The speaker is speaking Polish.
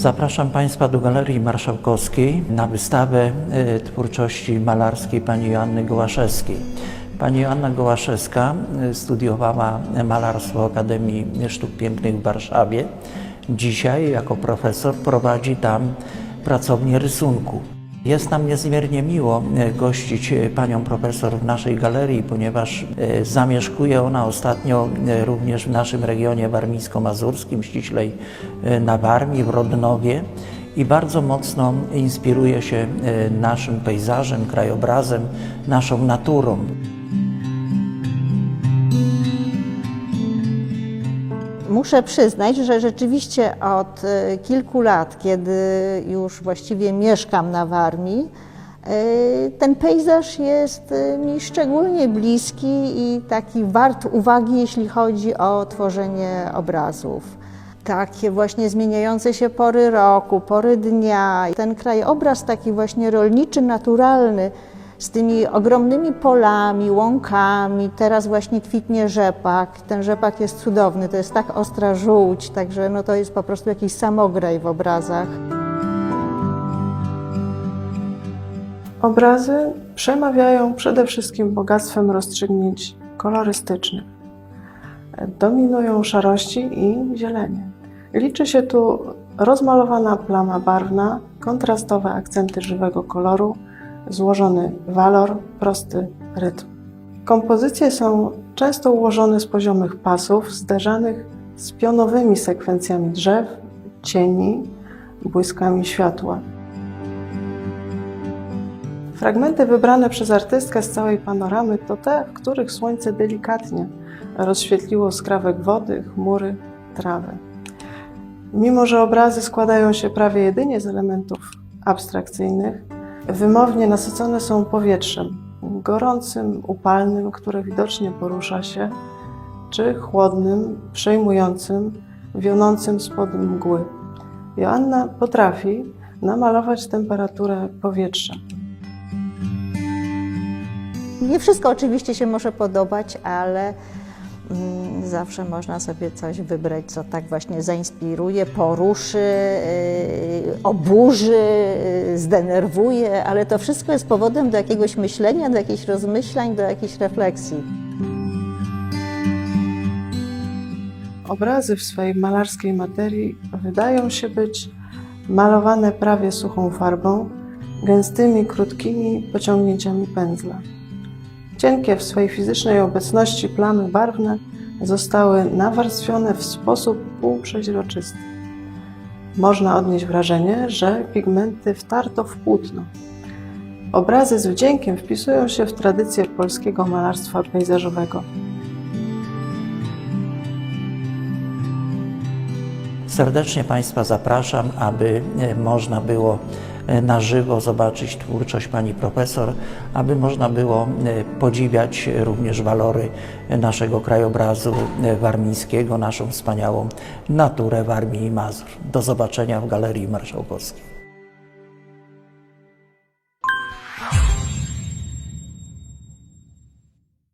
Zapraszam Państwa do Galerii Marszałkowskiej na wystawę e, twórczości malarskiej pani Joanny Gołaszewskiej. Pani Joanna Gołaszewska e, studiowała malarstwo Akademii Sztuk Pięknych w Warszawie. Dzisiaj jako profesor prowadzi tam pracownię rysunku. Jest nam niezmiernie miło e, gościć e, panią profesor w naszej galerii, ponieważ e, zamieszkuje ona ostatnio również w naszym regionie warmińsko-mazurskim, ściślej na Warmii, w Rodnowie i bardzo mocno inspiruje się naszym pejzażem, krajobrazem, naszą naturą. Muszę przyznać, że rzeczywiście od e, kilku lat, kiedy już właściwie mieszkam na Warmii, e, ten pejzaż jest e, mi szczególnie bliski i taki wart uwagi, jeśli chodzi o tworzenie obrazów. Takie właśnie zmieniające się pory roku, pory dnia, ten krajobraz taki właśnie rolniczy, naturalny, z tymi ogromnymi polami, łąkami. Teraz właśnie kwitnie rzepak. Ten rzepak jest cudowny, to jest tak ostra żółć, także no to jest po prostu jakiś samograj w obrazach. Obrazy przemawiają przede wszystkim bogactwem rozstrzygnięć kolorystycznych. Dominują szarości i zielenie. Liczy się tu rozmalowana plama barwna, kontrastowe akcenty żywego koloru, złożony walor, prosty rytm. Kompozycje są często ułożone z poziomych pasów, zderzanych z pionowymi sekwencjami drzew, cieni, błyskami światła. Fragmenty wybrane przez artystkę z całej panoramy to te, w których słońce delikatnie rozświetliło skrawek wody, chmury, trawy. Mimo, że obrazy składają się prawie jedynie z elementów abstrakcyjnych, wymownie nasycone są powietrzem, gorącym, upalnym, które widocznie porusza się, czy chłodnym, przejmującym, wionącym spod mgły. Joanna potrafi namalować temperaturę powietrza. Nie wszystko oczywiście się może podobać, ale mm, zawsze można sobie coś wybrać, co tak właśnie zainspiruje, poruszy, yy, oburzy, yy, zdenerwuje, ale to wszystko jest powodem do jakiegoś myślenia, do jakichś rozmyślań, do jakiejś refleksji. Obrazy w swojej malarskiej materii wydają się być malowane prawie suchą farbą, gęstymi, krótkimi pociągnięciami pędzla. Cienkie w swojej fizycznej obecności plamy barwne zostały nawarstwione w sposób półprzeźroczysty. Można odnieść wrażenie, że pigmenty wtarto w płótno. Obrazy z wdziękiem wpisują się w tradycję polskiego malarstwa pejzażowego. Serdecznie Państwa zapraszam, aby e, można było na żywo zobaczyć twórczość pani profesor, aby można było e, podziwiać również walory naszego krajobrazu e, warmińskiego, naszą wspaniałą naturę Warmii i Mazur. Do zobaczenia w Galerii Marszałkowskiej.